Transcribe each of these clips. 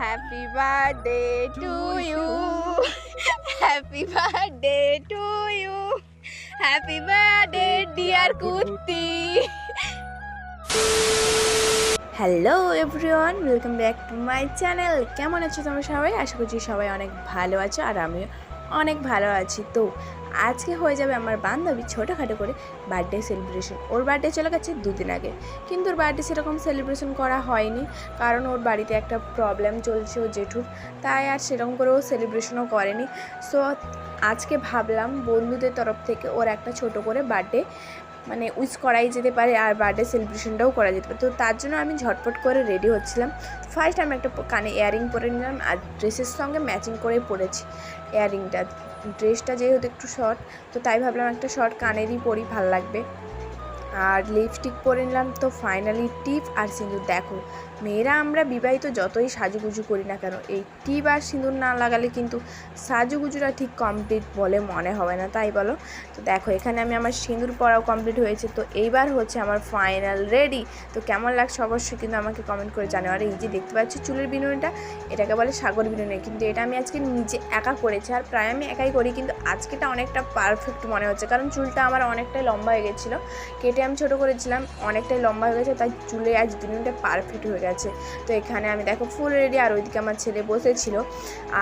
Happy birthday to you happy birthday to you happy birthday dear Kutti hello everyone welcome back to my channel কেমন আছো তোমরা সবাই? আশা করছি সবাই অনেক ভালো আছো আর আমিও অনেক ভালো আছি। তো আজকে হয়ে যাবে আমার বান্ধবী ছোটোখাটো করে বার্থডে সেলিব্রেশন ওর বার্থডে চলে গেছে দুদিন আগে। কিন্তু ওর বার্থডে সেরকম সেলিব্রেশন করা হয়নি। কারণ ওর বাড়িতে একটা প্রবলেম চলছে ও জেঠুর। তাই আর সেরকম করে ও সেলিব্রেশনও করেনি। সো আজকে ভাবলাম বন্ধুদের তরফ থেকে ওর একটা ছোট করে বার্থডে মানে উইস করাই যেতে পারে আর বার্থডে সেলিব্রেশনটাও করা যেতে পারে। তো তার জন্য আমি ঝটপট করে রেডি হচ্ছিলাম। ফার্স্ট আমি একটা কানে ইয়ারিং পরে নিলাম আর ড্রেসের সঙ্গে ম্যাচিং করে পরেছি ইয়ারিংটা ড্রেসটা যেহেতু একটু শর্ট তো তাই ভাবলাম একটা শর্ট কানেরই পরি, ভালো লাগবে। আর লিপস্টিক পরে নিলাম তো ফাইনালি টিপ আর সিঁদুর দেখো, মেয়েরা আমরা বিবাহিত যতই সাজুগুজু করি না কেন, এই টিপ আর সিঁদুর না লাগালে কিন্তু সাজুগুজুটা ঠিক কমপ্লিট বলে মনে হবে না, তাই বলো? তো দেখো, এখানে আমি আমার সিঁদুর পরাও কমপ্লিট হয়েছে। তো এইবার হচ্ছে আমার ফাইনাল রেডি তো কেমন লাগছে অবশ্যই কিন্তু আমাকে কমেন্ট করে জানাও। আর এই যে দেখতে পাচ্ছি চুলের বিনুনিটা, এটাকে বলে সাগর বিনুনি। কিন্তু এটা আমি আজকে নিজে একা করেছি, আর প্রায় আমি একাই করি, কিন্তু আজকেটা অনেকটা পারফেক্ট মনে হচ্ছে। কারণ চুলটা আমার অনেকটাই লম্বা হয়ে গেছিল, কেটে আমি ছোটো করেছিলাম, অনেকটাই লম্বা হয়ে গেছে, তাই চুলে আজ বিনুনিটা পারফেক্ট হয়ে গেছে। তো এখানে আমি দেখো ফুল রেডি আর ওইদিকে আমার ছেলে বসেছিল।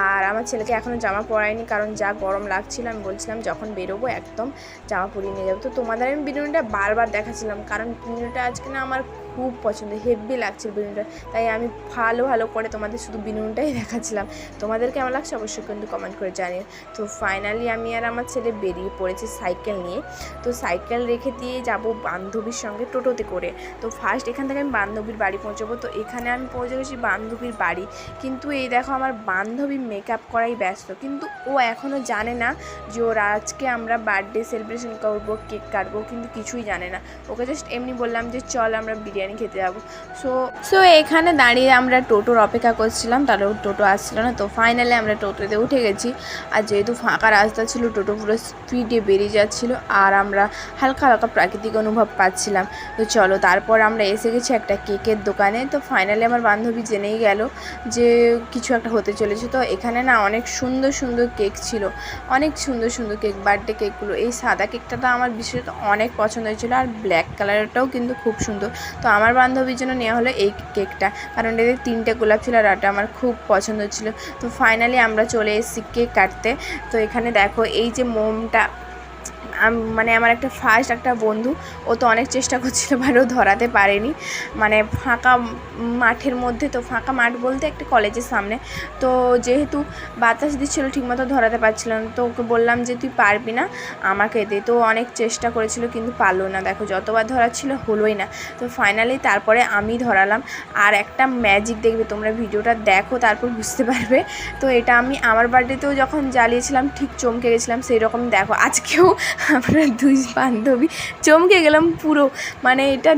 আর আমার ছেলেকে এখনও জামা পরাইনি, কারণ যা গরম লাগছিল, আমি বলছিলাম যখন বেরোবো একদম জামা পরিয়ে নিয়ে যাব। তো তোমাদের আমি বিনুনিটা বারবার দেখাচ্ছিলাম, কারণ বিনুনিটা আজকে না আমার খুব পছন্দ হেভি লাগছে বিনুনিটা তাই আমি ভালো ভালো করে তোমাদের শুধু বিনুনিটাই দেখাচ্ছিলাম। তোমাদের কেমন লাগছে অবশ্যই কিন্তু কমেন্ট করে জানিও। তো ফাইনালি আমি আর আমার ছেলে বেরিয়ে পড়েছি সাইকেল নিয়ে। তো সাইকেল রেখে দিয়ে যাব বান্ধবীর সঙ্গে টোটোতে করে। তো ফার্স্ট এখান থেকে আমি বান্ধবীর বাড়ি পৌঁছবো। তো এখানে আমি পৌঁছে গেছি বান্ধবীর বাড়ি। কিন্তু এই দেখো আমার বান্ধবী মেকআপ করাই ব্যস্ত। কিন্তু ও এখনও জানে না যে ওর আজকে আমরা বার্থডে সেলিব্রেশন করব কেক কাটবো, কিন্তু কিছুই জানে না। ওকে জাস্ট এমনি বললাম যে, চল আমরা বিরিয়ানি খেতে যাব। সো সো এখানে দাঁড়িয়ে আমরা টোটোর অপেক্ষা করছিলাম। তাহলে টোটো আসছিল না। তো ফাইনালি আমরা টোটোতে উঠে গেছি। আর যেহেতু ফাঁকা রাস্তা ছিল, টোটো পুরো স্পিডে বেরিয়ে যাচ্ছিল। আর আমরা হালকা হালকা প্রাকৃতিক অনুভব পাচ্ছিলাম। তো চলো, তারপর আমরা এসে গেছি একটা কেকের দোকানে। তো ফাইনালি আমার বান্ধবী জেনেই গেল যে কিছু একটা হতে চলেছে। তো এখানে না অনেক সুন্দর সুন্দর কেক ছিল। অনেক সুন্দর সুন্দর কেক বার্থডে কেকগুলো এই সাদা কেকটা তো আমার বিশেষত অনেক পছন্দ হয়েছিল। আর ব্ল্যাক কালারটাও কিন্তু খুব সুন্দর। তো আমার বান্ধবীর জন্য নেওয়া হলো এই কেকটা। কারণ এদের তিনটে গোলাপ ছিল আর আমার খুব পছন্দ ছিল তো ফাইনালি আমরা চলে এসেছি কেক কাটতে। তো এখানে দেখো, এই যে মোমটা মানে আমার একটা ফার্স্ট একটা বন্ধু, ও তো অনেক চেষ্টা করছিল বাট ও ধরাতে পারেনি। মানে ফাঁকা মাঠের মধ্যে, তো ফাঁকা মাঠ বলতে একটা কলেজের সামনে। তো যেহেতু বাতাস দিচ্ছিল, ঠিকমতো ধরাতে পারছিল না, তো ওকে বললাম যে, তুই পারবি না, আমাকে দে। তো অনেক চেষ্টা করেছিল, কিন্তু পারল না। দেখো, যতবার ধরাচ্ছিল, হলোই না। তো ফাইনালি তারপরে আমি ধরালাম। আর একটা ম্যাজিক দেখবে, তোমরা ভিডিওটা দেখো, তারপর বুঝতে পারবে। তো এটা আমি আমার বার্থডেতেও যখন জ্বালিয়েছিলাম, ঠিক চমকে গেছিলাম সেই রকম দেখো। আজকেও আমরা দুই বান্ধবী চমকে গেলাম পুরো। মানে এটা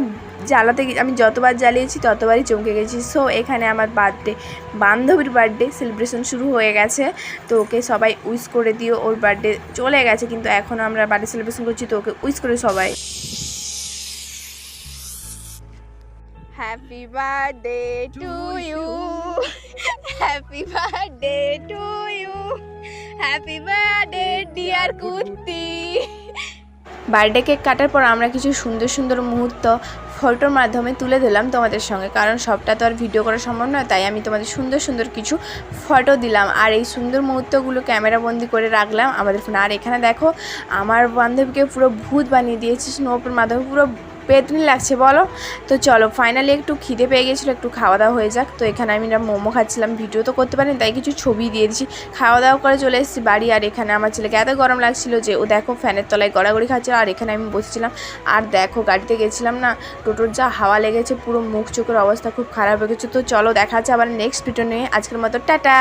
জ্বালাতে আমি যতবার জ্বালিয়েছি ততবারই চমকে গেছি। সো এখানে আমার বার্থডে বান্ধবীর বার্থডে সেলিব্রেশন শুরু হয়ে গেছে। তো ওকে সবাই উইশ করে দিও ওর বার্থডে চলে গেছে কিন্তু এখনও আমরা বার্থডে সেলিব্রেশন করছি তো ওকে উইশ করে সবাই। Happy birthday to you happy birthday to you happy birthday dear Kutti birthday cake কাটার পর আমরা কিছু সুন্দর সুন্দর মুহূর্ত ফটোর মাধ্যমে তুলে দিলাম তোমাদের সঙ্গে। কারণ সবটা তো আর ভিডিও করা সম্ভব নয়, তাই আমি তোমাদের সুন্দর সুন্দর কিছু ফটো দিলাম। আর এই সুন্দর মুহূর্তগুলো ক্যামেরাবন্দি করে রাখলাম। আমাদের ফোনে আর এখানে দেখো, আমার বান্ধবীকে পুরো ভূত বানিয়ে দিয়েছে স্নোপের মাধ্যমে পুরো পেতনি লাগছে, বলো। তো চলো ফাইনালি একটু খিদে পেয়ে গেছিল, একটু খাওয়া দাওয়া হয়ে যাক। তো এখানে আমি মোমো খাচ্ছিলাম ভিডিও তো করতে পারিনি, তাই কিছু ছবি দিয়ে দিচ্ছি খাওয়া দাওয়া করে চলে এসেছি বাড়ি, আর এখানে আমার ছেলেকে এত গরম লাগছিল যে, ও দেখো ফ্যানের তলায় গড়াগড়ি খাচ্ছিল আর এখানে আমি বসেছিলাম। আর দেখো, গাড়িতে গেছিলাম না, টোটোর যা হাওয়া লেগেছে, পুরো মুখ চোখের অবস্থা খুব খারাপ হয়ে গেছে। তো চলো, দেখা যাচ্ছে আবার নেক্সট ভিডিও নিয়ে। আজকের মতো, টাটা.